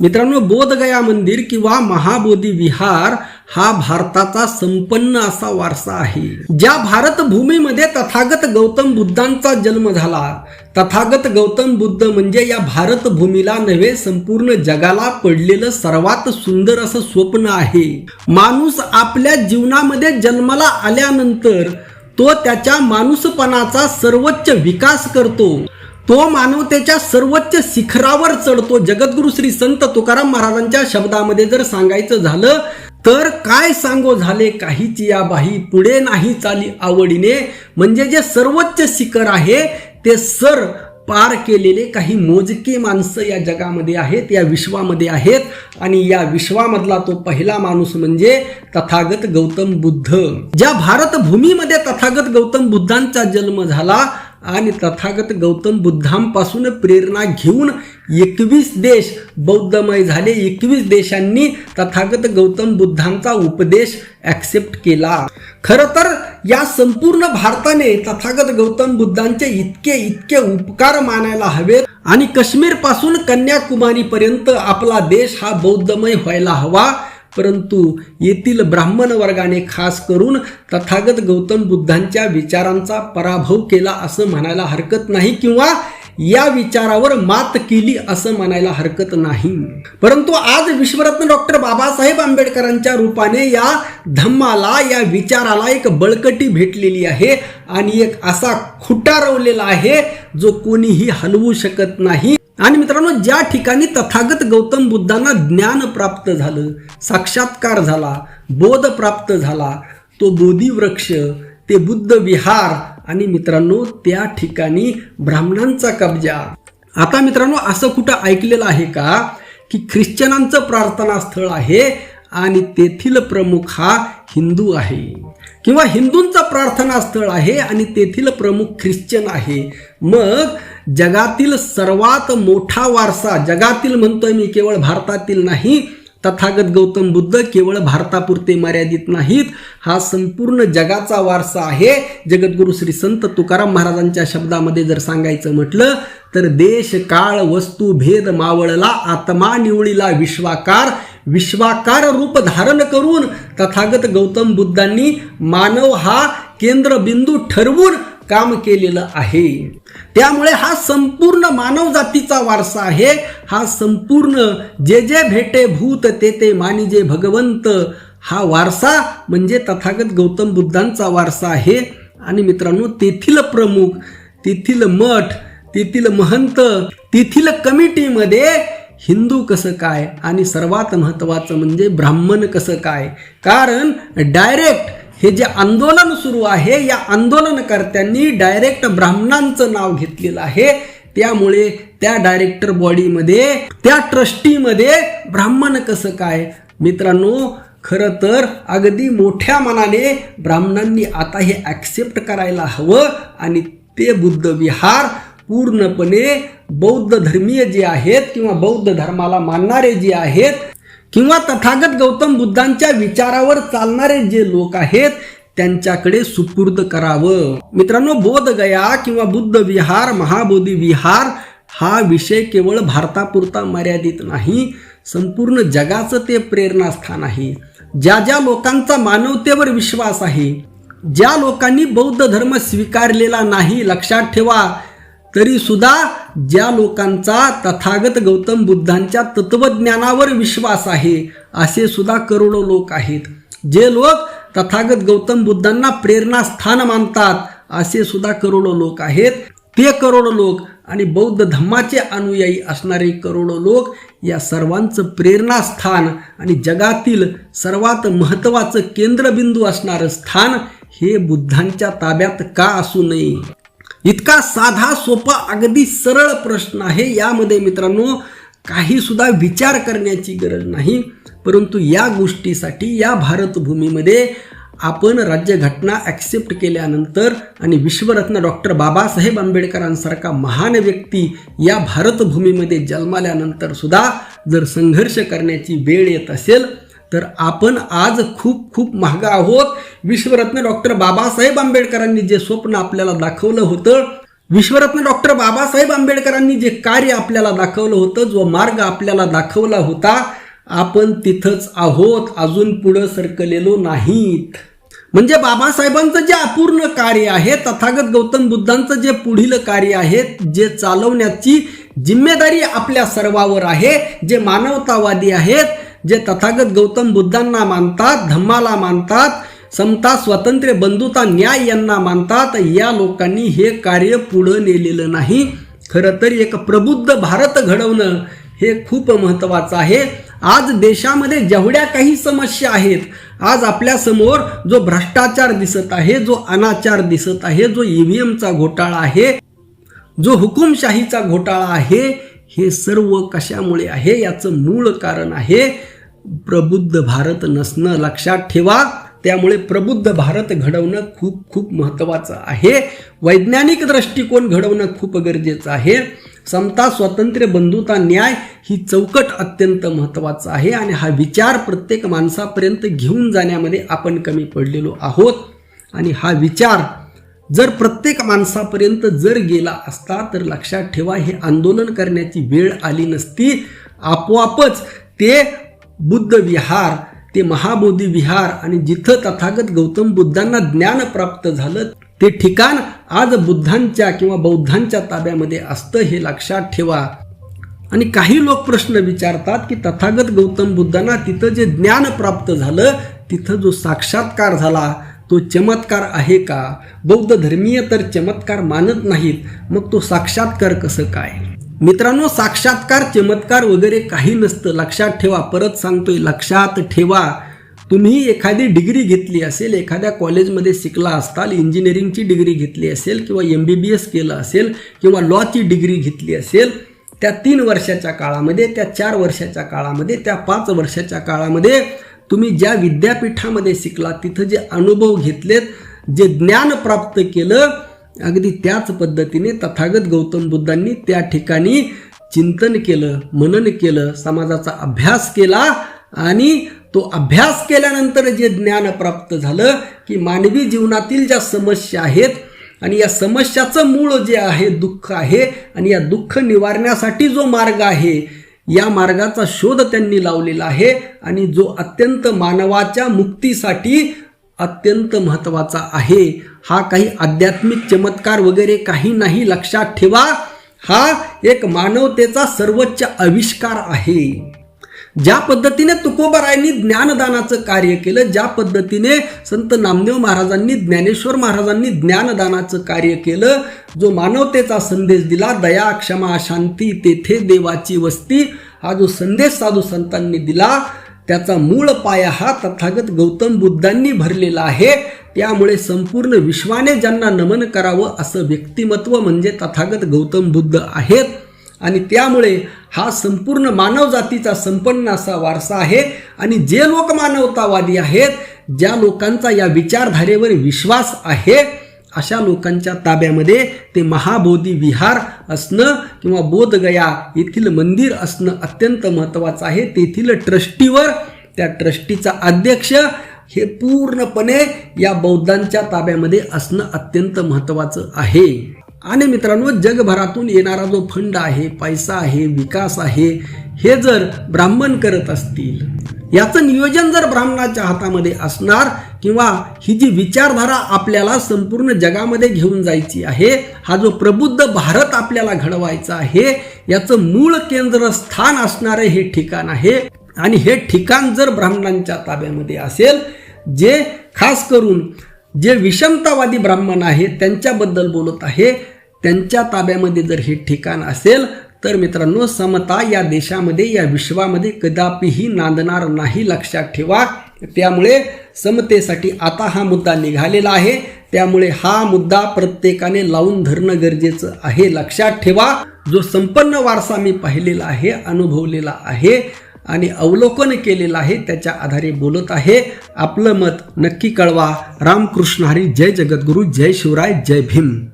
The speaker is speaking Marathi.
मित्रांनो बोधगया मंदिर किंवा महाबोधी विहार हा भारताचा संपन्न असा वारसा आहे. ज्या भारतभूमीमध्ये तथागत गौतम बुद्धांचा जन्म झाला तथागत गौतम बुद्ध म्हणजे या भारतभूमीला नव्हे संपूर्ण जगाला पडलेलं सर्वात सुंदर असं स्वप्न आहे. माणूस आपल्या जीवनामध्ये जन्माला आल्यानंतर तो त्याच्या माणूसपणाचा सर्वोच्च विकास करतो. तो मानवतेच्या सर्वोच्च शिखरावर चढतो. जगद्गुरु श्री संत तुकाराम महाराजांच्या शब्दामध्ये जर सांगायचं झालं तर काय सांगो झाले? काहीच या बाही पुढे नाही चाली आवडीने. म्हणजे जे सर्वोच्च शिखर आहे ते सर पार केलेले काही मोजके माणसं या जगामध्ये आहेत या विश्वामध्ये आहेत. आणि या विश्वामधला तो पहिला माणूस म्हणजे तथागत गौतम बुद्ध. ज्या भारत भूमीमध्ये तथागत गौतम बुद्धांचा जन्म झाला आणि तथागत गौतम बुद्धांपासून प्रेरणा घेऊन एकवीस देश बौद्धमय झाले. एकवीस देशांनी तथागत गौतम बुद्धांचा उपदेश ॲक्सेप्ट केला. खरं तर या संपूर्ण भारताने तथागत गौतम बुद्धांचे इतके इतके उपकार मानायला हवेत. आणि काश्मीरपासून आपला देश हा बौद्धमय व्हायला हवा. परंतु येथील ब्राह्मण वर्गाने खास करून तथागत गौतम बुद्धांच्या विचारांचा पराभव केला असं म्हणायला हरकत नाही किंवा या विचारावर मात केली असं म्हणायला हरकत नाही. परंतु आज विश्वरत्न डॉक्टर बाबासाहेब आंबेडकरांच्या रूपाने या धम्माला या विचाराला एक बळकटी भेटलेली आहे आणि एक असा खुटा रवलेला आहे जो कोणीही हलवू शकत नाही. आणि मित्रांनो ज्या ठिकाणी तथागत गौतम बुद्धांना ज्ञान प्राप्त झालं साक्षात्कार झाला बोध प्राप्त झाला तो बोधी वृक्ष ते बुद्ध विहार आणि मित्रांनो त्या ठिकाणी ब्राह्मणांचा कब्जा. आता मित्रांनो असं कुठं ऐकलेलं आहे का? की ख्रिश्चनांचं प्रार्थना स्थळ आहे आणि तेथील प्रमुख हा हिंदू आहे. किंवा हिंदूंचा प्रार्थना स्थळ आहे आणि तेथील प्रमुख ख्रिश्चन आहे. मग जगातील सर्वात मोठा वारसा जगातील म्हणतोय मी केवळ भारतातील नाही. तथागत गौतम बुद्ध केवळ भारतापुरते मर्यादित नाहीत. हा संपूर्ण जगाचा वारसा आहे. जगद्गुरु श्री संत तुकाराम महाराजांच्या शब्दामध्ये जर सांगायचं म्हटलं तर देश काळ वस्तू भेद मावळला आत्मा निवळीला विश्वाकार. विश्वाकार रूप धारण करून तथागत गौतम बुद्धांनी मानव हा केंद्रबिंदू ठरवून काम केलेलं आहे. त्यामुळे हा संपूर्ण मानवजातीचा वारसा आहे. हा संपूर्ण जे जे भेटे भूत ते ते मानिजे भगवंत हा वारसा म्हणजे तथागत गौतम बुद्धांचा वारसा आहे. आणि मित्रांनो तेथील प्रमुख तेथील मठ तेथील महंत तेथील कमिटीमध्ये हिंदू कसं काय? आणि सर्वात महत्त्वाचं म्हणजे ब्राह्मण कसं काय? कारण डायरेक्ट हे जे आंदोलन सुरू आहे या आंदोलनकर्त्यांनी डायरेक्ट ब्राह्मणांचं नाव घेतलेलं आहे. त्यामुळे त्या डायरेक्टर बॉडीमध्ये त्या ट्रस्टीमध्ये ब्राह्मण कसं काय? मित्रांनो खरं तर अगदी मोठ्या मनाने ब्राह्मणांनी आता हे ॲक्सेप्ट करायला हवं आणि ते बुद्ध विहार पूर्णपणे बौद्ध धर्मीय जे आहेत किंवा बौद्ध धर्माला मानणारे जे आहेत किंवा तथागत गौतम बुद्धांच्या विचारावर चालणारे जे लोक आहेत त्यांच्याकडे सुपूर्द करावं. मित्रांनो बोधगया किंवा बुद्ध विहार महाबोधी विहार हा विषय केवळ भारतापुरता मर्यादित नाही संपूर्ण जगाचं ते प्रेरणास्थान आहे. ज्या ज्या लोकांचा मानवतेवर विश्वास आहे ज्या लोकांनी बौद्ध धर्म स्वीकारलेला नाही लक्षात ठेवा तरी सुद्धा ज्या लोकांचा तथागत गौतम बुद्धांच्या तत्वज्ञानावर विश्वास आहे असे सुद्धा करोडो लोक आहेत. जे लोक तथागत गौतम बुद्धांना प्रेरणास्थान मानतात असे सुद्धा करोडो लोक आहेत. ते करोडो लोक आणि बौद्ध धम्माचे अनुयायी असणारे करोडो लोक या सर्वांचं प्रेरणास्थान आणि जगातील सर्वात महत्त्वाचं केंद्रबिंदू असणारं स्थान हे बुद्धांच्या ताब्यात का असू नये इतका साधा सोपा अगदी सरळ प्रश्न आहे. यामध्ये मित्रांनो काही सुद्धा विचार करण्याची गरज नाही. परंतु या गोष्टीसाठी या भारतभूमीमध्ये आपण राज्यघटना ॲक्सेप्ट केल्यानंतर आणि विश्वरत्न डॉक्टर बाबासाहेब आंबेडकरांसारखा महान व्यक्ती या भारतभूमीमध्ये जन्माल्यानंतर सुद्धा जर संघर्ष करण्याची वेळ येत असेल तर आपण आज खूप खूप महागा आहोत. विश्वरत्न डॉक्टर बाबासाहेब आंबेडकरांनी जे स्वप्न आपल्याला दाखवलं होतं विश्वरत्न डॉक्टर बाबासाहेब आंबेडकरांनी जे कार्य आपल्याला दाखवलं होतं जो मार्ग आपल्याला दाखवला होता आपण तिथंच आहोत अजून पुढं सरकलेलो नाहीत. म्हणजे बाबासाहेबांचं जे अपूर्ण कार्य आहे तथागत गौतम बुद्धांचं जे पुढील कार्य आहे जे चालवण्याची जिम्मेदारी आपल्या सर्वावर आहे जे मानवतावादी आहेत जे तथागत गौतम बुद्धांना मानतात धम्माला मानतात समता स्वातंत्र्य बंधुता न्याय यांना मानतात. या लोकांनी हे कार्य पुढं नेलेलं नाही. खरं तर एक प्रबुद्ध भारत घडवणं हे खूप महत्त्वाचं आहे. आज देशामध्ये जेवढ्या काही समस्या आहेत आज आपल्यासमोर जो भ्रष्टाचार दिसत आहे जो अनाचार दिसत आहे जो ईव्हीएमचा घोटाळा आहे जो हुकुमशाहीचा घोटाळा आहे हे सर्व कशामुळे आहे? याचं मूळ कारण आहे प्रबुद्ध भारत नसणं. लक्षात ठेवा त्यामुळे प्रबुद्ध भारत घडवणं खूप खूप महत्त्वाचं आहे. वैज्ञानिक दृष्टिकोन घडवणं खूप गरजेचं आहे. समता स्वातंत्र्य बंधुता न्याय ही चौकट अत्यंत महत्त्वाचं आहे आणि हा विचार प्रत्येक माणसापर्यंत घेऊन जाण्यामध्ये आपण कमी पडलेलो आहोत. आणि हा विचार जर प्रत्येक माणसापर्यंत जर गेला असता तर लक्षात ठेवा हे आंदोलन करण्याची वेळ आली नसती. आपोआपच ते बुद्ध विहार ते महाबोधी विहार आणि जिथं तथागत गौतम बुद्धांना ज्ञान प्राप्त झालं ते ठिकाण आज बुद्धांच्या किंवा बौद्धांच्या ताब्यामध्ये असतं हे लक्षात ठेवा. आणि काही लोक प्रश्न विचारतात की तथागत गौतम बुद्धांना तिथं जे ज्ञान प्राप्त झालं तिथं जो साक्षात्कार झाला तो चमत्कार आहे का? बौद्ध धर्मीय तर चमत्कार मानत नाहीत मग तो साक्षात्कार कसं काय? मित्रांनो साक्षात्कार चमत्कार वगैरे काही नसतं. लक्षात ठेवा. परत सांगतोय लक्षात ठेवा. तुम्ही एखादी डिग्री घेतली असेल एखाद्या कॉलेजमध्ये शिकला असताल इंजिनिअरिंगची डिग्री घेतली असेल किंवा एम बी बी एस केलं असेल किंवा लॉची डिग्री घेतली असेल त्या तीन वर्षाच्या काळामध्ये त्या चार वर्षाच्या काळामध्ये त्या पाच वर्षाच्या काळामध्ये तुम्ही ज्या विद्यापीठामध्ये शिकला तिथं जे अनुभव घेतलेत जे ज्ञान प्राप्त केलं अगदी त्याच पद्धतीने तथागत गौतम बुद्धांनी त्या ठिकाणी चिंतन केलं मनन केलं समाजाचा अभ्यास केला आणि तो अभ्यास केल्यानंतर जे ज्ञान प्राप्त झालं की मानवी जीवनातील ज्या समस्या आहेत आणि या समस्याचं मूळ जे आहे दुःख आहे आणि या दुःख निवारण्यासाठी जो मार्ग आहे या मार्गाचा शोध त्यांनी लावलेला आहे आणि जो अत्यंत मानवाच्या मुक्तीसाठी अत्यंत महत्त्वाचा आहे. हा काही आध्यात्मिक चमत्कार वगैरे काही नाही. लक्षात ठेवा. हा एक मानवतेचा सर्वोच्च आविष्कार आहे. ज्या पद्धतीने तुकोबारायांनी ज्ञानदानाचं कार्य केलं ज्या पद्धतीने संत नामदेव महाराजांनी ज्ञानेश्वर महाराजांनी ज्ञानदानाचं कार्य केलं जो मानवतेचा संदेश दिला दया क्षमा शांती तेथे देवाची वस्ती हा जो संदेश साधू संतांनी दिला त्याचा मूळ पाया हा तथागत गौतम बुद्धांनी भरलेला आहे. त्यामुळे संपूर्ण विश्वाने ज्यांना नमन करावं असं व्यक्तिमत्व म्हणजे तथागत गौतम बुद्ध आहेत. आणि त्यामुळे हा संपूर्ण मानव जातीचा संपन्न असा वारसा आहे. आणि जे लोक मानवतावादी आहेत ज्या लोकांचा या विचारधारेवर विश्वास आहे अशा लोकांच्या ताब्यामध्ये ते महाबोधी विहार असणं किंवा बोधगया येथील मंदिर असणं अत्यंत महत्त्वाचं आहे. तेथील ट्रस्टीवर त्या ट्रस्टीचा अध्यक्ष हे पूर्णपणे या बौद्धांच्या ताब्यामध्ये असणं अत्यंत महत्त्वाचं आहे. आणि मित्रांनो जगभरातून येणारा जो फंड आहे पैसा आहे विकास आहे हे जर ब्राह्मण करत असतील याचं नियोजन जर ब्राह्मणाच्या हातामध्ये असणार किंवा ही जी विचारधारा आपल्याला संपूर्ण जगामध्ये घेऊन जायची आहे हा जो प्रबुद्ध भारत आपल्याला घडवायचा आहे याचं मूळ केंद्रस्थान असणारं हे ठिकाण आहे. आणि हे ठिकाण जर ब्राह्मणांच्या ताब्यामध्ये असेल जे खास करून जे विषमतावादी ब्राह्मण आहेत त्यांच्याबद्दल बोलत आहे त्यांच्या ताब्यामध्ये जर हे ठिकाण असेल तर मित्रांनो समता या देशामध्ये या विश्वामध्ये कदापिही नांदणार नाही लक्षात ठेवा. त्यामुळे समतेसाठी आता हा मुद्दा निघालेला आहे. त्यामुळे हा मुद्दा प्रत्येकाने लावून धरणं गरजेचं आहे लक्षात ठेवा. जो संपन्न वारसा मी पाहिलेला आहे अनुभवलेला आहे आणि अवलोकन केलेलं आहे त्याच्या आधारे बोलत आहे. आपलं मत नक्की कळवा. रामकृष्ण हरी जय जगद्गुरू जय शिवराय जय भीम.